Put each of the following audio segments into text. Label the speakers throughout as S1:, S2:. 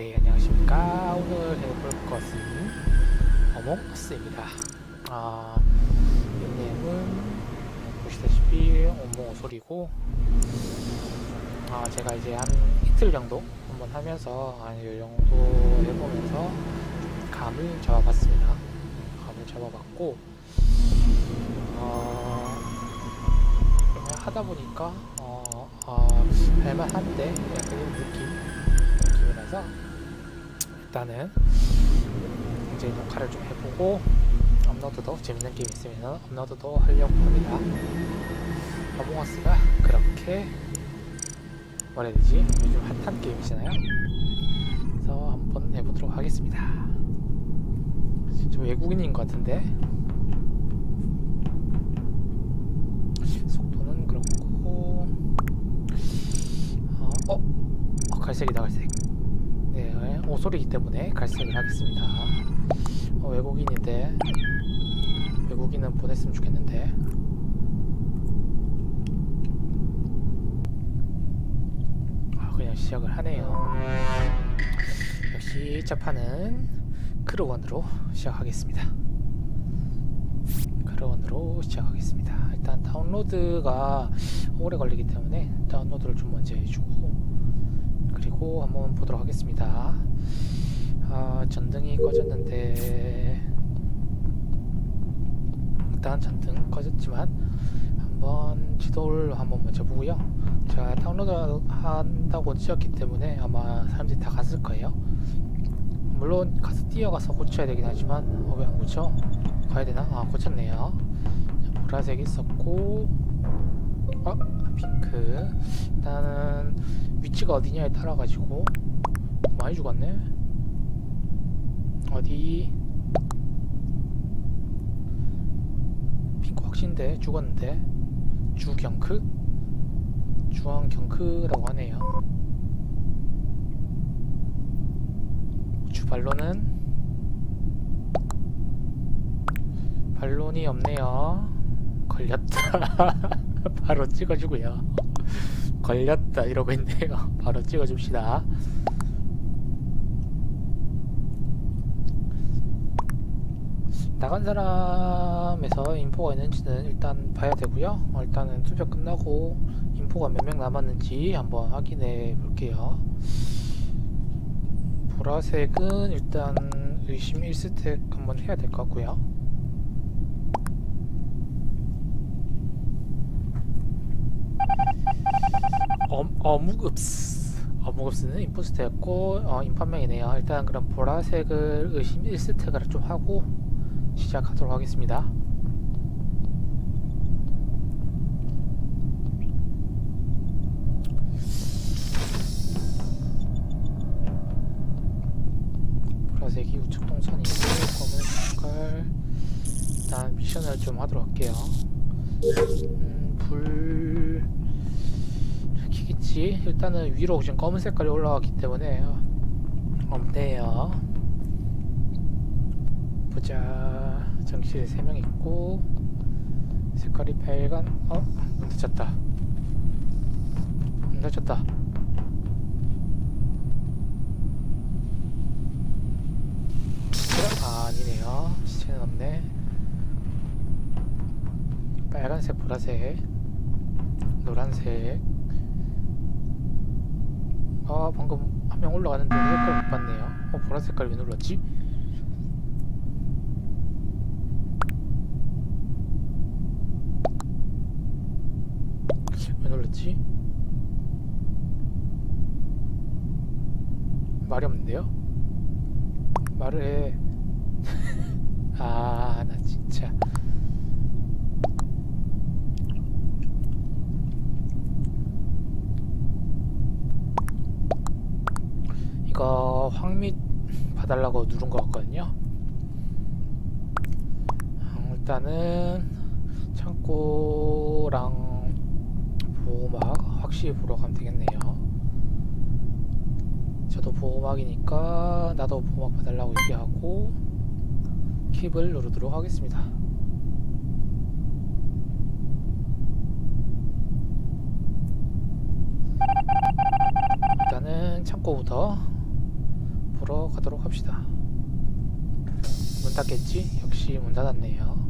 S1: 네, 안녕하십니까. 오늘 해볼 것은 어몽어스입니다. 아, 닉네임은 보시다시피 어몽어솔이고, 아, 제가 이제 한 이틀 정도 한번 하면서, 한이 정도 해보면서 좀 감을 잡아봤습니다. 감을 잡아봤고, 어, 하다 보니까, 어, 어, 할만한데, 약간 이런 느낌? 느낌이라서 일단은 이제 녹화를 좀 해보고 업로드도 재밌는 게임 있으면 업로드도 하려고 합니다. 어몽어스가 그렇게 뭐라 해야 되지? 요즘 핫한 게임이잖아요. 그래서 한번 해보도록 하겠습니다. 좀 외국인인 것 같은데 속도는 그렇고 어, 어? 어, 갈색이다 갈색 네 오소리이기 때문에 갈색을 하겠습니다. 어, 외국인인데 외국인은 보냈으면 좋겠는데. 아 그냥 시작을 하네요. 역시 자판은 크루원으로 시작하겠습니다. 크루원으로 시작하겠습니다. 일단 다운로드가 오래 걸리기 때문에 다운로드를 좀 먼저 해주고 그리고 한번 보도록 하겠습니다. 아, 전등이 꺼졌는데 일단 전등 꺼졌지만 한번 지도를 한번 먼저 보고요. 제가 다운로드 한다고 찍었기 때문에 아마 사람들이 다 갔을 거예요. 물론 가서 뛰어가서 고쳐야 되긴 하지만 어, 왜 안 고쳐? 가야 되나? 아 고쳤네요. 보라색 있었고 어? 핑크. 일단은 위치가 어디냐에 따라 가지고 많이 죽었네. 어디? 핑크 확신데 죽었는데. 주경크? 주황경크라고 하네요. 주발로는? 발론이 없네요 걸렸다. 바로 찍어주고요. 걸렸다 이러고 있네요. 바로 찍어줍시다. 나간 사람에서 인포가 있는지는 일단 봐야 되고요. 어, 일단은 투표 끝나고 인포가 몇 명 남았는지 한번 확인해 볼게요. 보라색은 일단 의심 1스택 한번 해야 될 것 같고요 어, 어묵읍스 어묵읍스는 임포스트였고 어, 인판명이네요. 일단 그럼 보라색을 의심 1스택을 좀 하고 시작하도록 하겠습니다. 보라색이 우측 동선이고 검은 색깔. 일단 미션을 좀 하도록 할게요. 음, 불 키겠지 일단은 위로 지금 검은 색깔이 올라왔기 때문에 없네요. 보자. 정실에 3명 있고 색깔이 빨간 어? 문 닫혔다. 문 닫혔다. 아, 아니네요. 시체는 없네. 빨간색 보라색 노란색 아 방금 한 명 올라가는데 색깔 못 봤네요 어 보라 색깔 왜 눌렀지? 왜 눌렀지? 말이 없는데요? 말을 해. 아, 나 진짜. 이거 황밑 봐달라고 누른 것 같거든요. 음, 일단은 창고랑 보호막 확실히 보러 가면 되겠네요. 저도 보호막이니까 나도 보호막 봐달라고 얘기하고 킵을 누르도록 하겠습니다. 일단은 창고부터 보러 가도록 합시다. 문 닫겠지? 역시 문 닫았네요.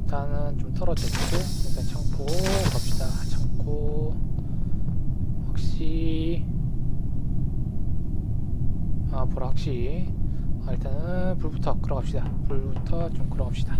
S1: 일단은 좀 털어졌고 일단 창고 갑시다. 창고 혹시 아 보라 혹시 아, 일단은 불부터 끌어갑시다. 불부터 좀 끌어갑시다.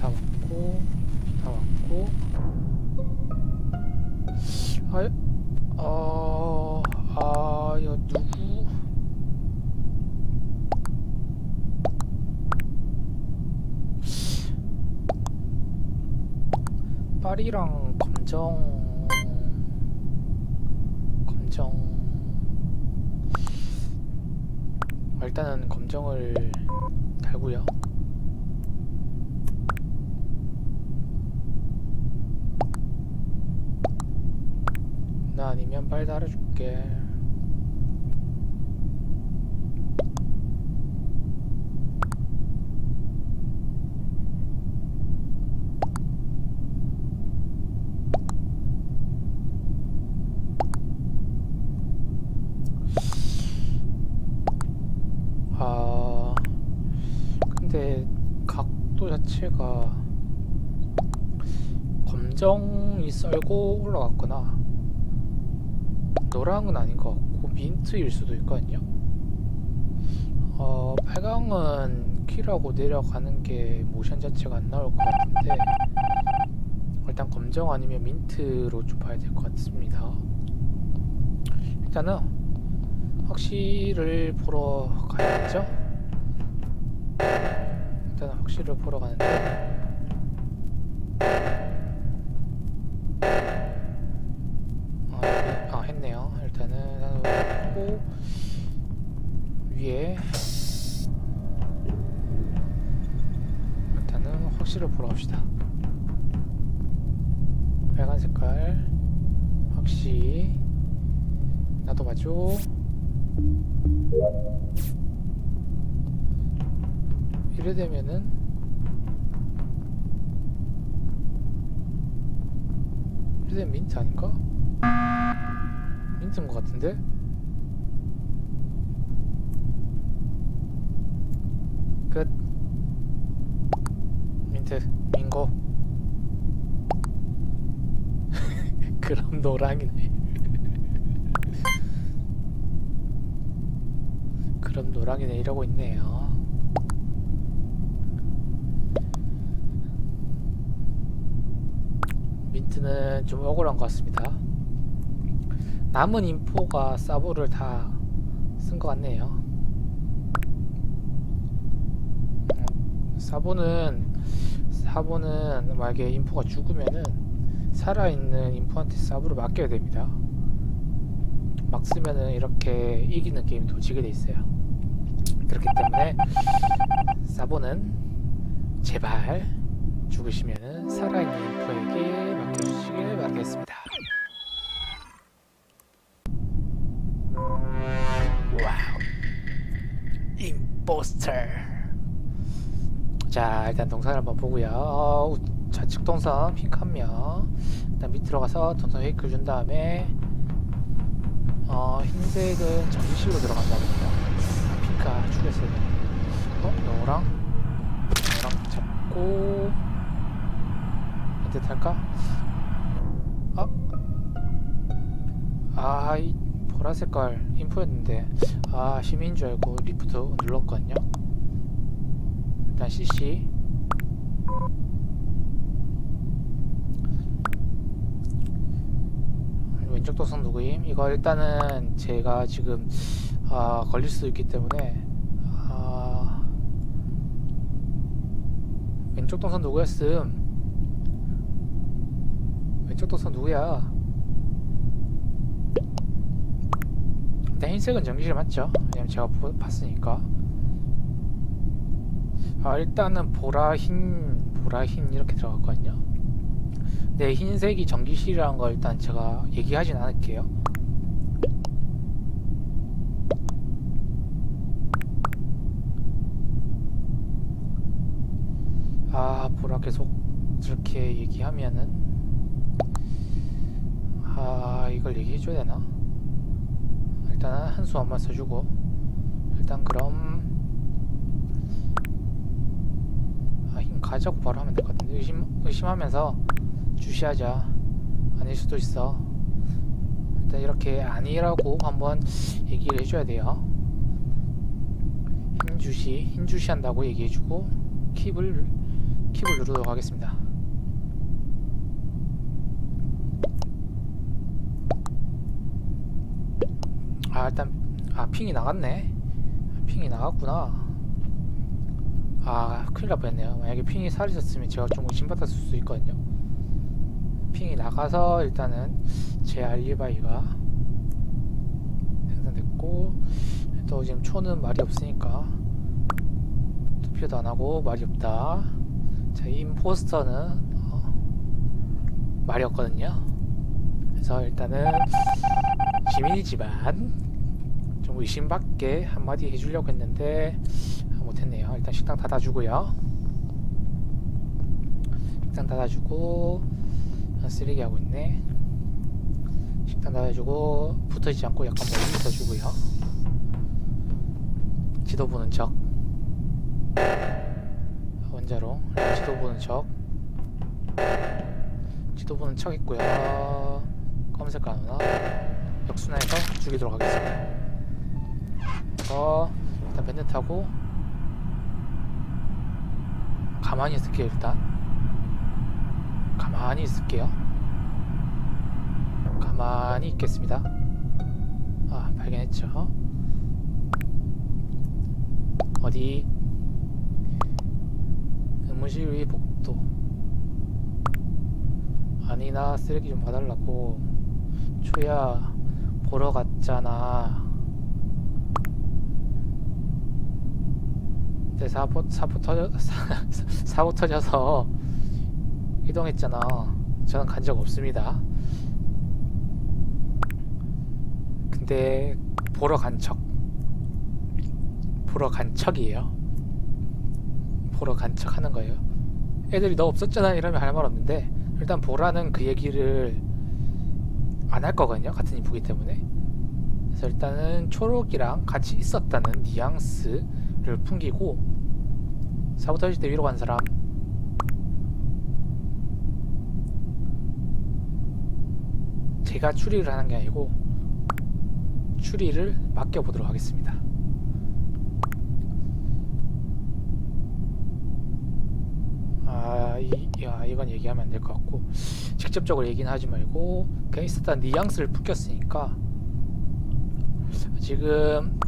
S1: 다 먹고 다 먹고 어, 아, 이거 누구? 파리랑 검정, 검정. 아, 일단은 검정을 달고요. 나 아니면 빨리 달아줄게. 아, 근데 각도 자체가 검정이 썰고 올라갔구나. 노랑은 아닌 것 같고 민트일 수도 있거든요. 어, 빨강은 키라고 내려가는 게 모션 자체가 안 나올 것 같은데 일단 검정 아니면 민트로 좀 봐야 될 것 같습니다. 일단은 확실을 보러 가야겠죠? 일단 확실을 보러 가는데 빨간 색깔 확시 나도 봐줘. 이래 되면은 이래 되면 민트 아닌가? 민트인 것 같은데? 끝 민트 민고 그럼 노랑이네 그럼 노랑이네 이러고 있네요. 민트는 좀 억울한 것 같습니다. 남은 인포가 사보를 다 쓴 것 같네요. 음, 사보는 사보는 만약에 인포가 죽으면은 살아있는 인포한테 사보를 맡겨야 됩니다. 막 쓰면은 이렇게 이기는 게임도 지게 돼 있어요. 그렇기 때문에 사보는 제발 죽으시면은 살아있는 인포에게 맡겨주시길 바라겠습니다. 와우 임포스터 자 일단 동선을 한번 보고요 어, 우- 좌측 동선 핑크 한명 일단 밑으로 가서 동선 웨이크를 준 다음에 어 흰색은 전기실로 들어간다 봅니다. 아, 핑크 아 죽였어요 어? 노랑? 노랑 잡고 밑에 탈까? 아 아 이 보라 색깔 인포였는데. 아 시민인 줄 알고 리프트 눌렀거든요. 일단 CC 도선 누구임? 이거 일단은 제가 지금 아 걸릴 수도 있기 때문에 아 왼쪽 동선 누구였음? 왼쪽 동선 누구야? 일단 흰색은 전기실 맞죠? 왜냐면 제가 보, 봤으니까 아 일단은 보라 흰 보라 흰 이렇게 들어갔거든요 네 흰색이 전기실이라는 거 일단 제가 얘기하진 않을게요 아 보라 계속 저렇게 얘기하면은 아 이걸 얘기해줘야 되나? 일단은 한 수 한번 써주고 일단 그럼 아, 힘 가자고 바로 하면 될 것 같은데 의심, 의심하면서 주시하자. 아닐 수도 있어. 일단 이렇게 아니라고 한번 얘기를 해줘야 돼요. 힘 주시 힘 주시 한다고 얘기해주고 킵을 킵을 누르도록 하겠습니다. 아 일단 아 핑이 나갔네. 핑이 나갔구나. 아 큰일 날 뻔했네요. 만약에 핑이 사라졌으면 제가 좀 의심받았을 수 있거든요 핑이 나가서 일단은 제 알리바이가 생성됐고 또 지금 초는 말이 없으니까 투표도 안 하고 말이 없다 자 임포스터는 어, 말이 없거든요 그래서 일단은 시민이지만 좀 의심받게 한마디 해주려고 했는데 아, 못했네요. 일단 식당 닫아주고요. 식당 닫아주고 아, 쓰레기 하고 있네. 식당 닫아주고 붙어있지 않고 약간 멀리 있어주고요. 지도 보는 척. 원자로 지도 보는 척. 지도 보는 척 있고요. 검색 가누나 역순환해서 죽이도록 하겠습니다. 어, 일단 밴드 타고 가만히 있을게요 일단. 가만히 있을게요. 가만히 있겠습니다. 아 발견했죠. 어디? 의무실 위 복도. 아니나 쓰레기 좀 봐달라고. 초야 보러 갔잖아. 근데 사고 사고 터져 사, 사고 터져서 이동했잖아. 저는 간 적 없습니다. 근데 보러 간 척. 보러 간 척이에요. 보러 간척 하는 거예요. 애들이 너 없었잖아 이러면 할 말 없는데 일단 보라는 그 얘기를 안 할 거거든요. 같은 인프기 때문에. 그래서 일단은 초록이랑 같이 있었다는 뉘앙스를 풍기고 사보타지 때 위로 간 사람 제가 추리를 하는 게 아니고 추리를 맡겨보도록 하겠습니다. 아, 이, 야, 이건 얘기하면 안 될 것 같고 직접적으로 얘기는 하지 말고 그냥 있었던 뉘앙스를 풍겼으니까 지금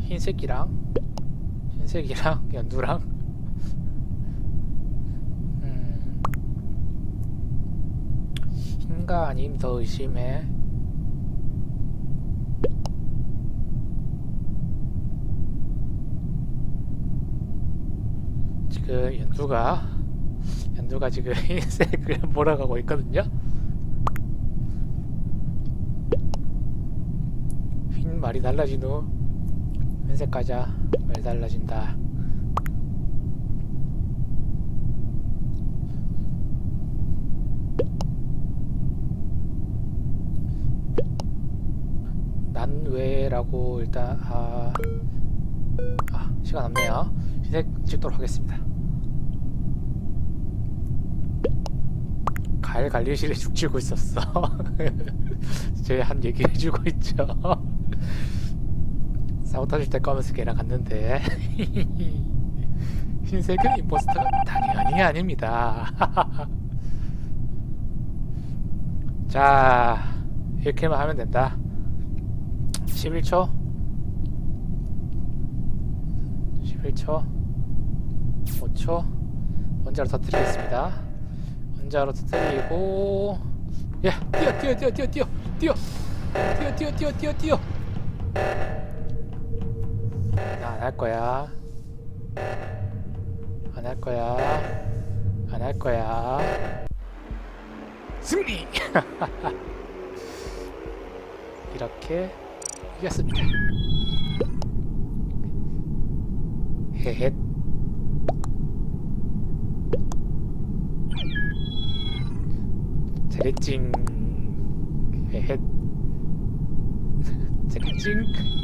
S1: 흰색이랑 흰색이랑 연두랑 음, 흰가 아님 더 의심해? 지금 연두가 연두가 지금 흰색을 몰아가고 있거든요? 흰 말이 달라진 후 흰색 가자 말 달라진다 왜라고 일단 아, 아 시간 없네요. 흰색 찍도록 하겠습니다. 갈 관리실에 죽지고 있었어. 제 한 얘기 해주고 있죠. 사고 터질 때 꺼면서 걔랑 갔는데. 흰색은 임포스터가 당연히 아닙니다. 자 이렇게만 하면 된다 11초 11초 5초 원자로 터뜨리겠습니다 원자로 터뜨리고 야 뛰어 뛰어 뛰어 뛰어 뛰어 뛰어 뛰어 뛰어 뛰어 뛰어 뛰어 안할 거야 안 할 거야 안 할 거야 승리 이렇게 이겼습니다. 헤헷. 잘했징 찡찡.
S2: ダ